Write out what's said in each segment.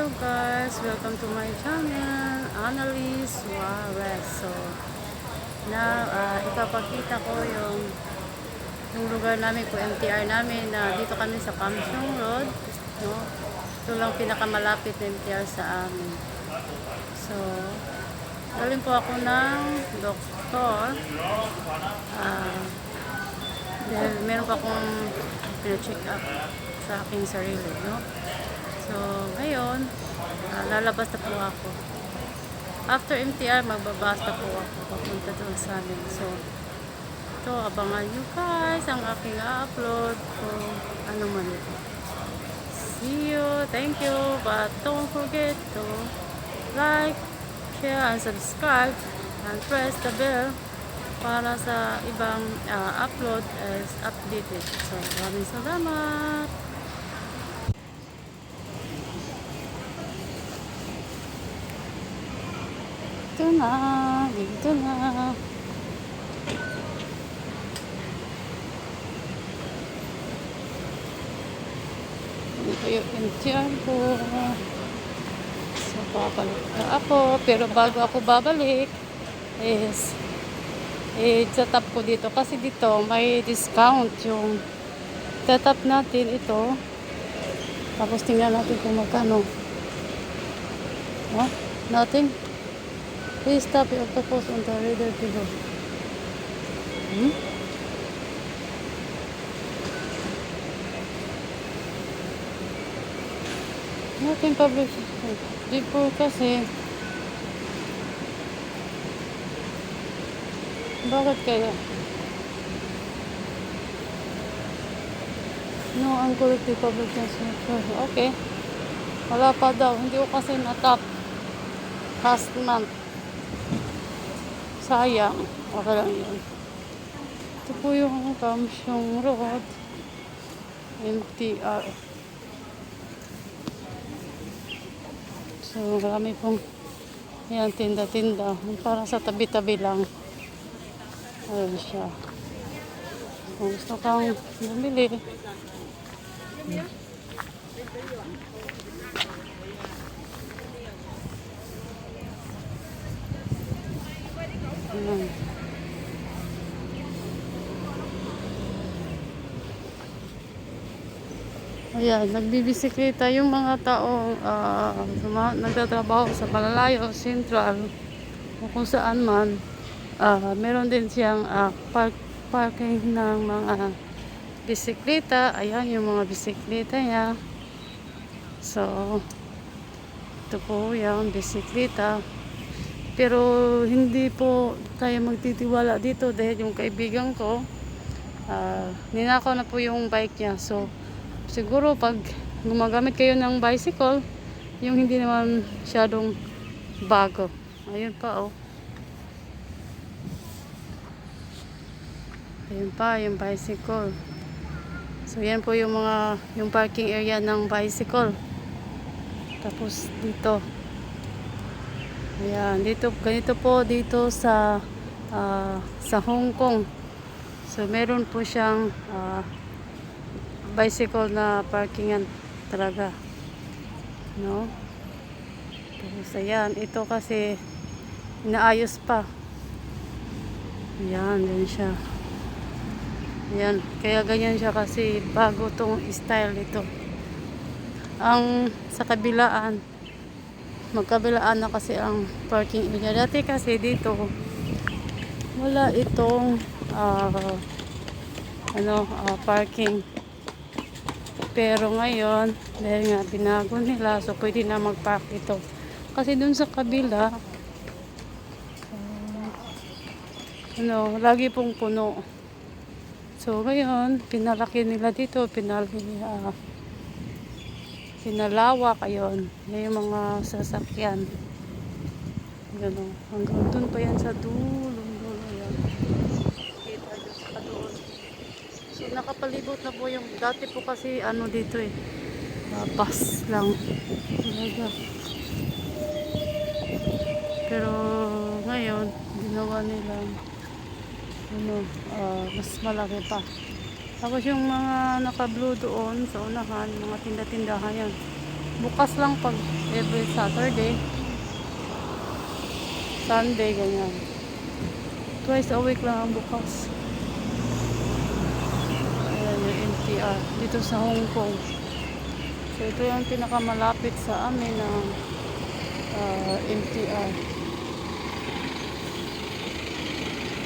Hello guys, welcome to my channel, Annalise Suarez. So, na ah, ipapakita ko yung yung lugar namin po, MTR namin na dito kami sa Kamsong Road. No? Ito lang pinakamalapit na MTR sa amin. So, galing po ako ng doktor. Ah, dahil meron pa akong pina-check up sa aking sarili, no? So, ngayon, ah, lalabas na po ako. After MTR, magbabas na po ako papunta doon sa amin. So, ito, abangan nyo guys ang aking upload kung ano man ito. See you. Thank you. But don't forget to like, share, and subscribe and press the bell para sa ibang ah, upload as updated. So, maraming salamat. Ito na, dito na. Ito yung NTR ko. So, babalik na ako. Pero bago ako babalik, is, eh, tatap ko dito. Kasi dito, may discount yung tatap natin ito. Tapos tingnan natin kung magkano. Oh, nothing. Please stop your octopus on the radar below. Hmm? Nothing public. Di po kasi. Bakit kaya? No, ang quality public transport. Okay. Wala pa daw. Hindi ko kasi natap. Last month. Sayang. Okay lang yun. Ito po yung Kamsyong Road. MTR. So, marami pong yan, tinda-tinda. Parang sa tabi-tabi lang. Ayun siya. Kung gusto kang bumili. Ayan. Ayan, nagbibisikleta yung mga taong ah, suma- nagtatrabaho sa Malalayo, Central, o kung saan man. Ah, meron din siyang ah, park, parking ng mga bisikleta. Ayan, yung mga bisikleta niya. So, ito po yung bisikleta. Pero hindi po tayo magtitiwala dito dahil yung kaibigan ko, ah, ninakaw na po yung bike niya. So, siguro pag gumagamit kayo ng bicycle, yung hindi naman masyadong bago. Ayun pa oh. Ayun pa, yung bicycle. So, yan po yung mga, yung parking area ng bicycle. Tapos, dito. Ayan, dito, ganito po dito sa, ah, sa Hong Kong. So, meron po siyang, ah, bicycle na parkingan talaga. No? Tapos, ayan, ito kasi, inaayos pa. Ayan, din siya. Ayan, kaya ganyan siya kasi bago tong style ito. Ang sa kabilaan, magkabilaan na kasi ang parking area. Dati kasi dito, wala itong ah, ano, ah, parking. Pero ngayon, dahil nga binago nila, so pwede na mag-park ito. Kasi dun sa kabila, ah, ano, lagi pong puno. So ngayon, pinalaki nila dito, pinalaki ah, pinalawak, ayun. Yung mga sasakyan. Yan o. Hanggang dun pa yan sa dulo, dulo, yan. Kita dyan sa doon. So, nakapalibot na po yung, dati po kasi ano dito eh, uh, bus lang. Talaga. Pero ngayon, ginawa nila ano, ah, mas malaki pa. Tapos yung mga naka-blue doon sa unahan, mga tinda-tindahan yan. Bukas lang pag every Saturday. Sunday, ganyan. Twice a week lang ang bukas. Ayan yung NTR. Dito sa Hong Kong. So, ito yung pinakamalapit sa amin na ah, MTR.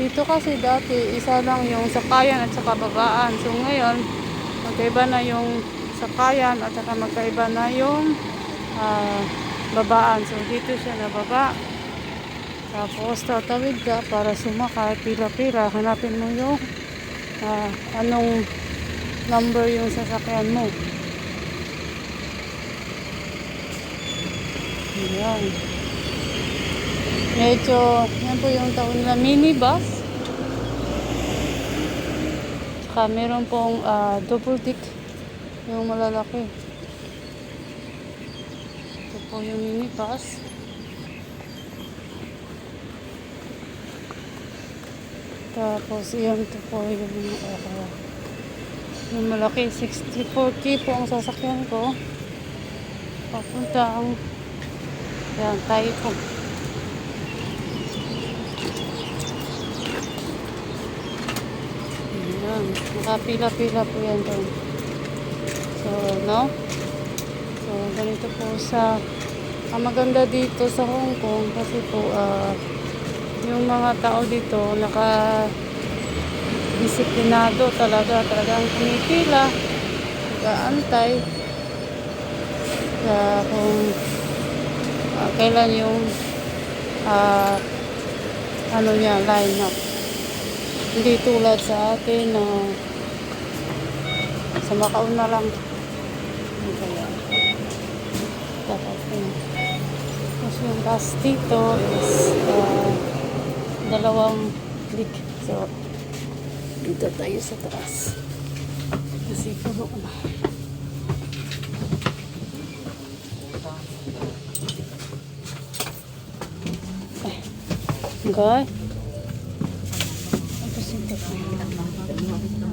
Dito kasi dati, isa lang yung sakayan at saka babaan. So, ngayon, magkaiba na yung sakayan at saka magkaiba na yung ah, babaan. So, dito siya nababa. Tapos, tatawid ka para sumakay, pila-pila. Hanapin mo yung ah, anong number yung sasakyan mo. Ayan. Medyo, yan po yung taon nila minibus. Tsaka meron pong ah, double tick yung malalaki. Ito po yung minibus. Tapos yan ito po yung uh, yung malaki 64k po ang sasakyan ko. Papunta ang yan tayo po. Ayan, nakapila-pila po yan doon. So, no? So, ganito po sa ang maganda dito sa Hong Kong kasi po ah, yung mga tao dito naka disiplinado talaga talagang kumipila nag-aantay sa kung ah, kailan yung ah, ano niya line up hindi tulad sa atin na sa makauna lang. Ano kaya dapat yun. Tapos yung bus dito is ah, dalawang click so dito tayo sa taas. Kasi puno na. Okay. Tapos ito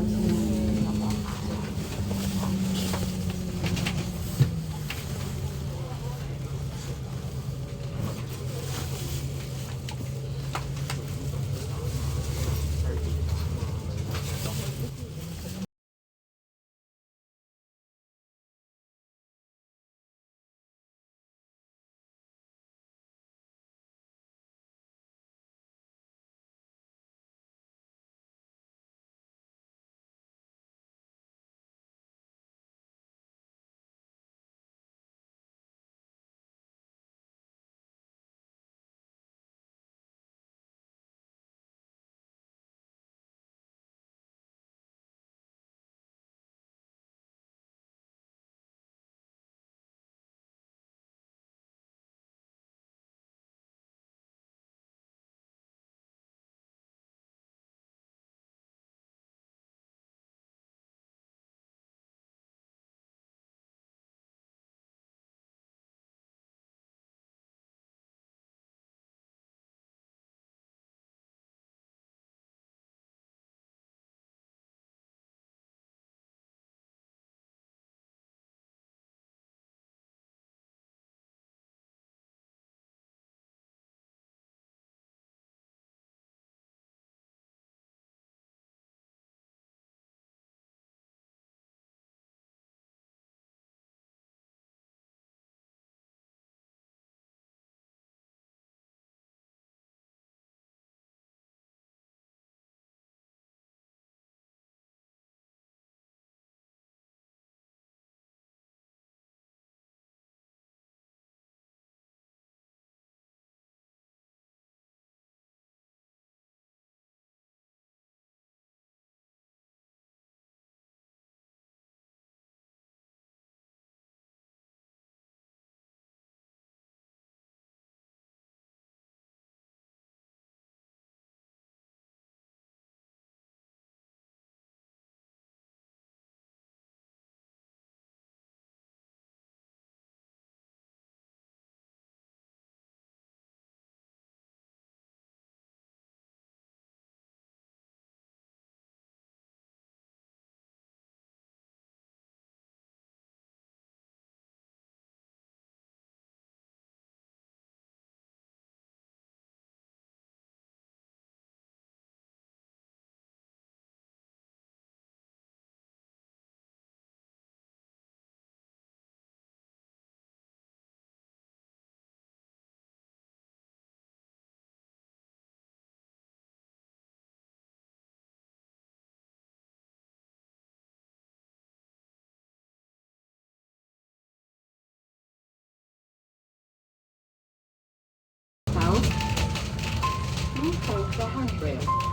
pa. Post the handrail.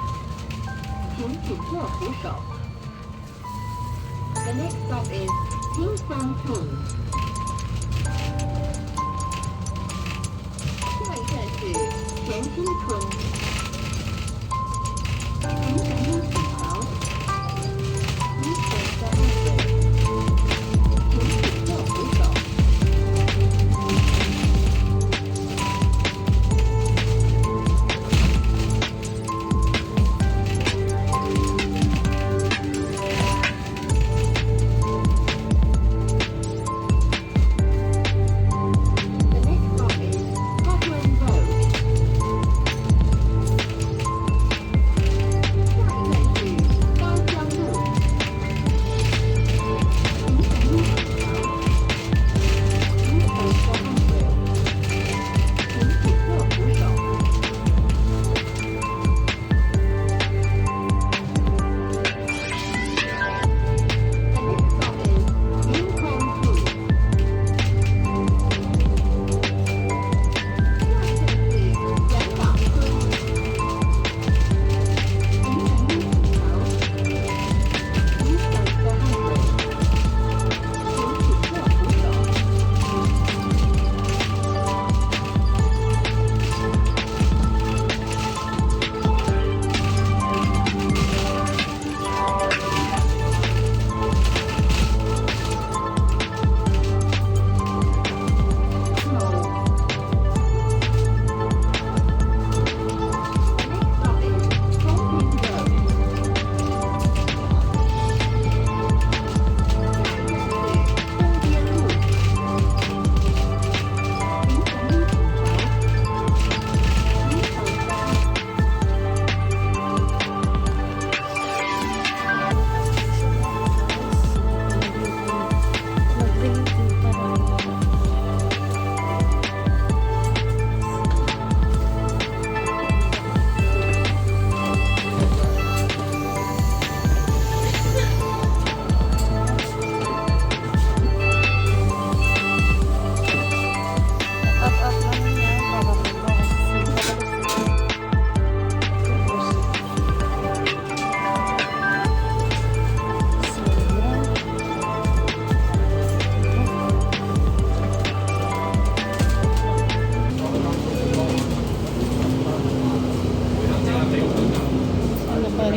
请紧握扶手。The next stop is Kingston Town. 下一站是田心村。请感应指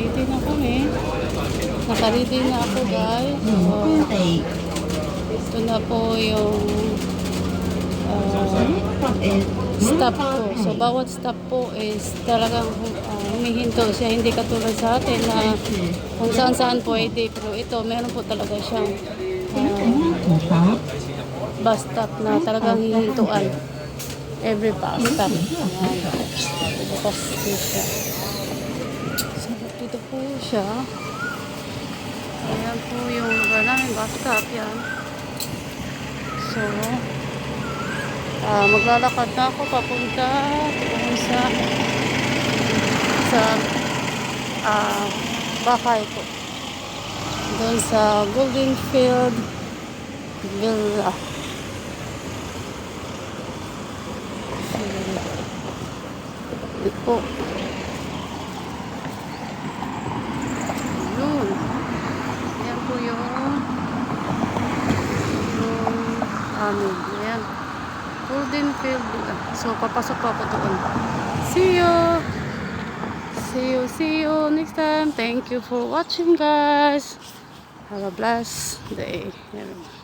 Nakaredy na kami. Nakaredy na ako guys. So, ito na po yung ah, stop po. So, bawat stop po is talagang uh, humihinto siya. Hindi katulad sa atin na kung saan saan pwede. Pero ito, meron po talaga siyang ah, bus stop na talagang hihintuan. Every bus stop. Ayan. Bukas po siya. Po siya. Ayan po yung lugar namin, stop. Yan. So, Ah, maglalakad na ako papunta sa sa ah bahay ko. Doon sa Golden Field Villa. Ito po. Yun. Yan po yung yung amin. Ayan. Golden Field. So, papasok pa ako doon. See you! See you, see you next time. Thank you for watching, guys. Have a blessed day. everyone.